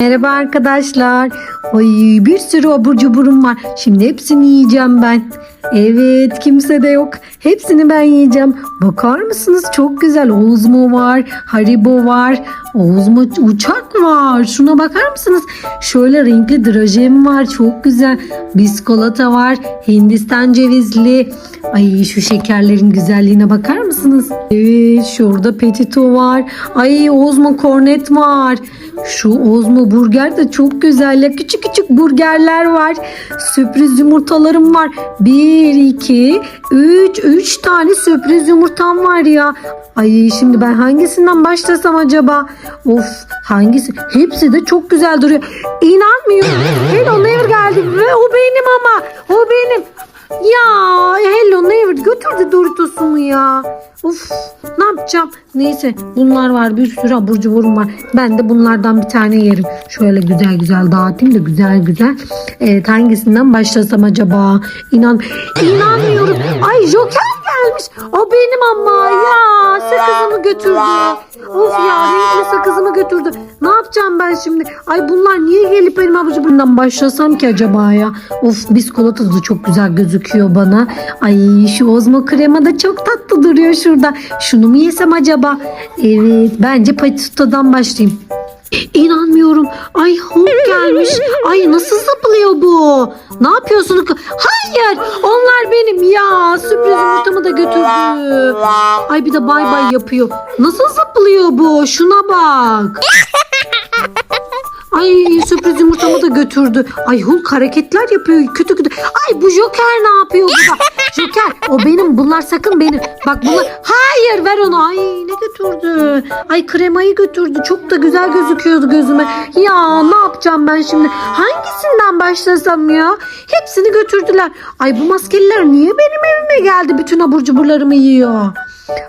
Merhaba arkadaşlar. Ay bir sürü abur cuburum var. Şimdi hepsini yiyeceğim ben. Evet kimse de yok. Hepsini ben yiyeceğim. Bakar mısınız? Çok güzel. Ozmo var. Haribo var. Ozmo uçak var. Şuna bakar mısınız? Şöyle renkli drajem var. Çok güzel. Biskolata var. Hindistan cevizli. Ay şu şekerlerin güzelliğine bakar mısınız? Evet şurada petito var. Ay Ozmo kornet var. Şu Ozmo burger de çok güzel. ya. Küçük küçük burgerler var. Sürpriz yumurtalarım var. 1, 2, 3. 3 tane sürpriz yumurtam var ya. Ay şimdi ben hangisinden başlasam acaba? Of hangisi? Hepsi de çok güzel duruyor. İnanmıyorum. Hello Neighbor geldi ve o benim ama. O benim. Ya Hello Neighbor götürdü Doritos'umu ya. Of ne yapacağım? Neyse bunlar var bir sürü abur cuburum var. Ben de bunlardan bir tane yerim. Şöyle güzel güzel dağıtayım da güzel güzel. Evet hangisinden başlasam acaba? İnan inanmıyorum. Ay Joker gelmiş. O benim ama ya sakızımı götürdü. Of ya renkli sakızımı götürdü. Ne yapacağım ben şimdi? Ay bunlar niye gelip benim abur cuburumdan başlasam ki acaba ya? Of biskolata da çok güzel gözüküyor bana. Ay şu ozmo krema da çok tatlı duruyor şurada. Şunu mu yesem acaba? Evet bence patitadan başlayayım. İnanmıyorum. Ay Hulk gelmiş. Ay nasıl zıplıyor bu? Ne yapıyorsun? Hayır onlar benim ya. Sürpriz yumurtamı da götürdü. Ay bir de bay bay yapıyor. Nasıl zıplıyor bu? Şuna bak. Ay sürpriz yumurtamı da götürdü. Ay Hulk hareketler yapıyor. Kötü kötü. Ay bu Joker ne yapıyor burada? Joker o benim. Bunlar sakın benim. Bak bunlar. Hayır ver onu. Ay ne götürdü? Ay kremayı götürdü. Çok da güzel gözüküyordu gözüme. Ya yapacağım ben şimdi? Hangisinden başlasam ya? Hepsini götürdüler. Ay bu maskeliler niye benim evime geldi? Bütün abur cuburlarımı yiyor.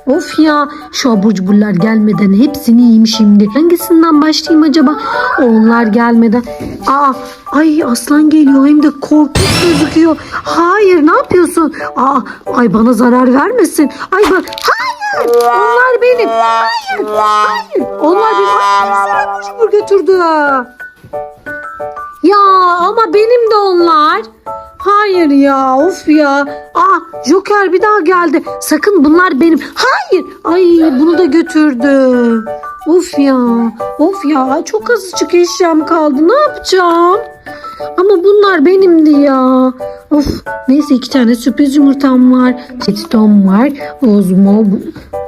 Of ya şu abur cuburlar gelmeden hepsini yiyeyim şimdi. Hangisinden başlayayım acaba? Onlar gelmeden. Aa, ay aslan geliyor hem de korkunç gözüküyor. Hayır ne yapıyorsun? Aa, ay bana zarar vermesin. Ay ben, hayır onlar benim. Hayır hayır onlar benim. Ay bir abur cubur götürdü. Ya ama benim de onlar. Hayır ya of ya. Aa Joker bir daha geldi. Sakın bunlar benim. Hayır. Ay bunu da götürdü. Of ya. Of ya. Çok azıcık eşyam kaldı. Ne yapacağım? Ama bunlar benimdi ya. Of neyse iki tane sürpriz yumurtam var. Petitom var. Ozmo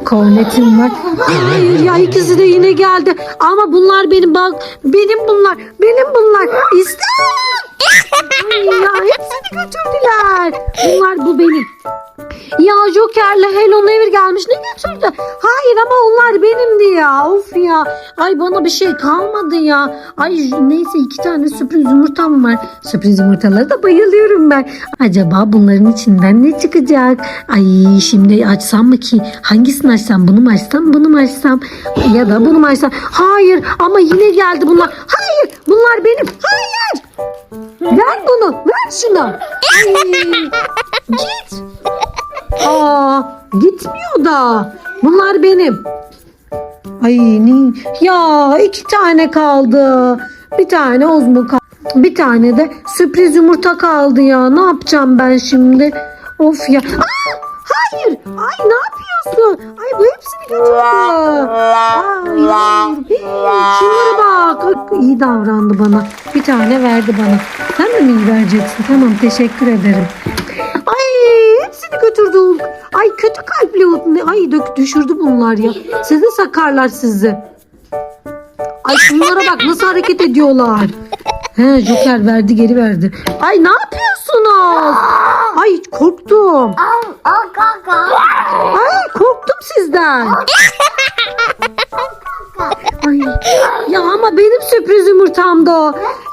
kornetim var. Hayır ya ikisi de yine geldi. Ama bunlar benim bak. Benim bunlar. Benim bunlar. Ay ya hepsini götürdüler. Bunlar bu benim. Ya Joker'le Hello Neighbor gelmiş ne götürdü? Hayır ama onlar benimdi ya. Of ya. Ay bana bir şey kalmadı ya. Ay neyse iki tane sürpriz yumurtam var. Sürpriz yumurtalara da bayılıyorum ben. Acaba bunların içinden ne çıkacak? Ay şimdi açsam mı ki? Hangisini açsam? Bunu mu açsam? Bunu mu açsam? Ya da bunu mu açsam? Hayır ama yine geldi bunlar. Hayır bunlar benim. Hayır. Ver bunu. Ver şunu. Ay, git. Aa, gitmiyor da. Bunlar benim. Ay ne? Ya iki tane kaldı. Bir tane ozmo kaldı. Bir tane de sürpriz yumurta kaldı ya. Ne yapacağım ben şimdi? Of ya. Aa, hayır. Ay ne yapıyorsun? Ay bu hepsini götürdü. Ay. Hey, Şunlara bak. Ay, İyi davrandı bana. Bir tane verdi bana. Sen de mi iyi vereceksin? Tamam teşekkür ederim. Hepsini götürdü Hulk. Ay kötü kalpli Hulk. Ay dök düşürdü bunlar ya. Sizi sakarlar sizi. Ay şunlara bak nasıl hareket ediyorlar. He Joker verdi geri verdi. Ay ne yapıyorsunuz? Ay korktum. Ay korktum sizden. Ay, ya ama benim sürpriz yumurtamda o.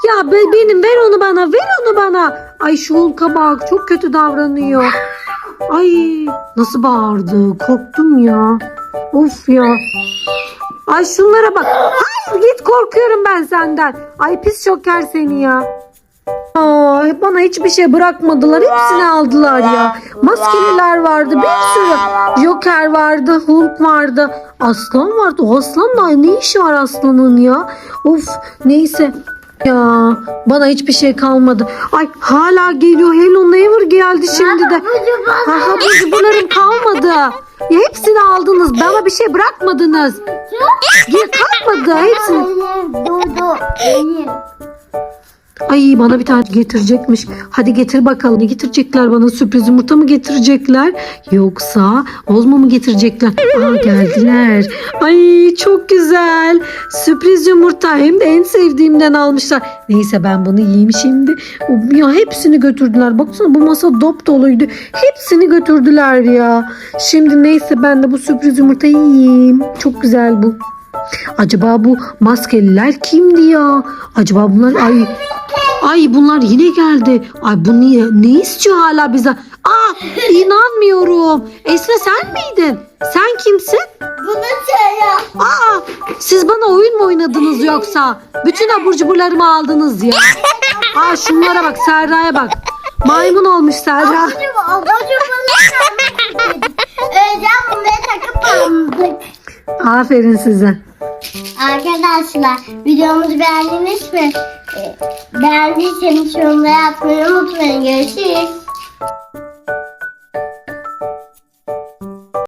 Ya be- benim ver onu bana ver onu bana. Ay şu Hulk'a bak çok kötü davranıyor. Ay nasıl bağırdı korktum ya. Of ya. Ay şunlara bak. Hayır git korkuyorum ben senden. Ay pis şoker seni ya. Aa, ya. Bana hiçbir şey bırakmadılar. Hepsini aldılar ya. Maskeliler vardı. Bir sürü. Joker vardı. Hulk vardı. Aslan vardı. O aslanla ne işi var aslanın ya? Of neyse. Ya bana hiçbir şey kalmadı. Ay hala geliyor. Hello Never geldi şimdi de. Ha abur cuburlarım kalmadı. Ya hepsini aldınız. Bana bir şey bırakmadınız. Ya kalmadı hepsini. Dudu. Benim. Ay bana bir tane getirecekmiş. Hadi getir bakalım. Ne getirecekler bana? Sürpriz yumurta mı getirecekler? Yoksa ozma mı getirecekler? Aa geldiler. Ay çok güzel. Sürpriz yumurta hem de en sevdiğimden almışlar. Neyse ben bunu yiyeyim şimdi. Ya hepsini götürdüler. Baksana bu masa dop doluydu. Hepsini götürdüler ya. Şimdi neyse ben de bu sürpriz yumurtayı yiyeyim. Çok güzel bu. Acaba bu maskeliler kimdi ya? Acaba bunlar ay ay bunlar yine geldi. Ay bu niye ne istiyor hala bize? Aa inanmıyorum. Esra sen miydin? Sen kimsin? Bunu söyle. Aa siz bana oyun mu oynadınız yoksa? Bütün abur cuburlarımı aldınız ya. Aa şunlara bak Serra'ya bak. Maymun olmuş Serra. Ablacım, ablacım bana Özlem bunları takıp aldık. Aferin size. Arkadaşlar videomuzu beğendiniz mi? Ee, Beğendiyseniz yorumlara atmayı unutmayın. Görüşürüz.